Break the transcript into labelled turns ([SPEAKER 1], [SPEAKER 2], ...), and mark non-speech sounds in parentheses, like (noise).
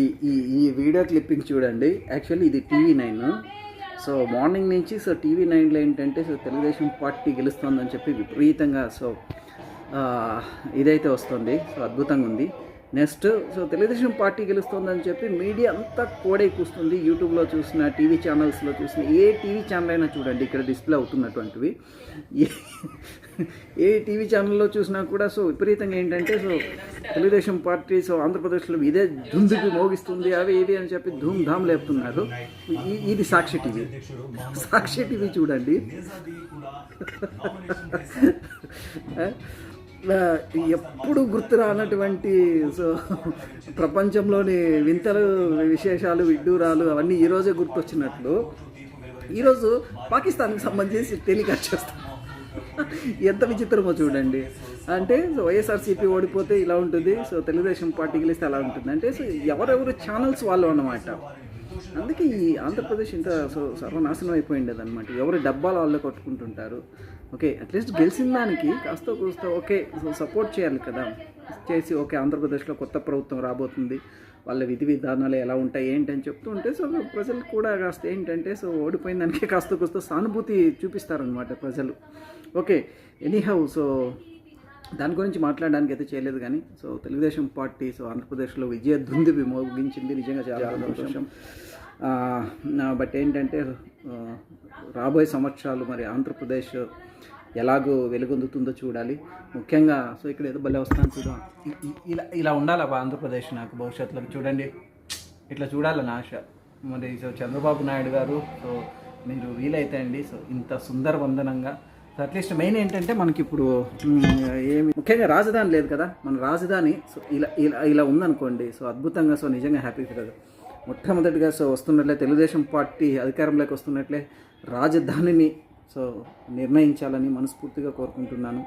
[SPEAKER 1] ఈ ఈ ఈ వీడియో క్లిప్పింగ్ చూడండి. యాక్చువల్లీ ఇది టీవీ నైన్ సో మార్నింగ్ నుంచి సో టీవీ నైన్లో ఏంటంటే సో తెలుగుదేశం పార్టీ గెలుస్తుందని చెప్పి విపరీతంగా సో ఇదైతే వస్తుంది. సో అద్భుతంగా ఉంది. నెక్స్ట్ సో తెలుగుదేశం పార్టీ గెలుస్తుందని చెప్పి మీడియా అంతా కోడై కూస్తుంది. యూట్యూబ్లో చూసిన టీవీ ఛానల్స్లో చూసిన ఏ టీవీ ఛానల్ అయినా చూడండి ఇక్కడ డిస్ప్లే అవుతున్నటువంటివి. ఏ- టీవీ ఛానల్లో చూసినా కూడా సో విపరీతంగా ఏంటంటే సో తెలుగుదేశం పార్టీ సో ఆంధ్రప్రదేశ్లో ఇదే దుందుకి మోగిస్తుంది అవి ఇవి అని చెప్పి ధూమ్ ధామ్ లేపుతున్నారు ఇది సాక్షి టీవీ. సాక్షి టీవీ చూడండి. (laughs) ఎప్పుడు గుర్తు రానటువంటి సో ప్రపంచంలోని వింతలు విశేషాలు విడ్డూరాలు అవన్నీ ఈరోజే గుర్తొచ్చినట్లు. ఈరోజు పాకిస్తాన్కి సంబంధించి టెలికాస్ట్ చేస్తాం ఎంత విచిత్రమో చూడండి. అంటే సో వైఎస్ఆర్సీపీ ఓడిపోతే ఇలా ఉంటుంది సో తెలుగుదేశం పార్టీ గెలిస్తే అలా ఉంటుంది. అంటే సో ఎవరెవరు ఛానల్స్ వాళ్ళు అన్నమాట. అందుకే ఈ ఆంధ్రప్రదేశ్ ఇంత సో సర్వనాశనం అయిపోయింది అనమాట ఎవరు డబ్బాలు వాళ్ళే కొట్టుకుంటుంటారు. ఓకే అట్లీస్ట్ గెలిచిన దానికి కాస్త కూస్త ఓకే సపోర్ట్ చేయాలి కదా. చేసి ఓకే ఆంధ్రప్రదేశ్లో కొత్త ప్రభుత్వం రాబోతుంది. వాళ్ళ విధి విధానాలు ఎలా ఉంటాయి ఏంటని చెప్తూ ఉంటే సో ప్రజలు కూడా కాస్త ఏంటంటే సో ఓడిపోయిన దానికి కాస్త కూస్త సానుభూతి చూపిస్తారనమాట ప్రజలు. ఓకే ఎనీహౌ సో దాని గురించి మాట్లాడడానికి అయితే చేయలేదు కానీ సో తెలుగుదేశం పార్టీ సో ఆంధ్రప్రదేశ్లో విజయ దుంది మోగించింది నిజంగా చాలా సంతోషం. బట్ ఏంటంటే రాబోయే సంవత్సరాలు మరి ఆంధ్రప్రదేశ్ ఎలాగో వెలుగొందుతుందో చూడాలి. ముఖ్యంగా సో ఇక్కడ ఏదో భలే వస్తాను చూద్దాం. ఇలా ఇలా ఉండాలి అబ్బా ఆంధ్రప్రదేశ్ నాకు భవిష్యత్తులో? చూడండి. ఇట్లా చూడాలని ఆశ? మరి సో చంద్రబాబు నాయుడు గారు సో మీరు వీలైతే అండి. సో ఇంత సుందర వందనంగా అట్లీస్ట్ మెయిన్ ఏంటంటే మనకి ఇప్పుడు ఏమి ముఖ్యంగా రాజధాని లేదు కదా. మన రాజధాని సో ఇలా ఇలా ఇలా ఉందనుకోండి సో అద్భుతంగా సో నిజంగా హ్యాపీ ఫీల్ మొట్టమొదటిగా సో వస్తున్నట్లే తెలుగుదేశం పార్టీ అధికారంలోకి వస్తున్నట్లే రాజధానిని సో నిర్ణయించాలని మనస్ఫూర్తిగా కోరుకుంటున్నాను.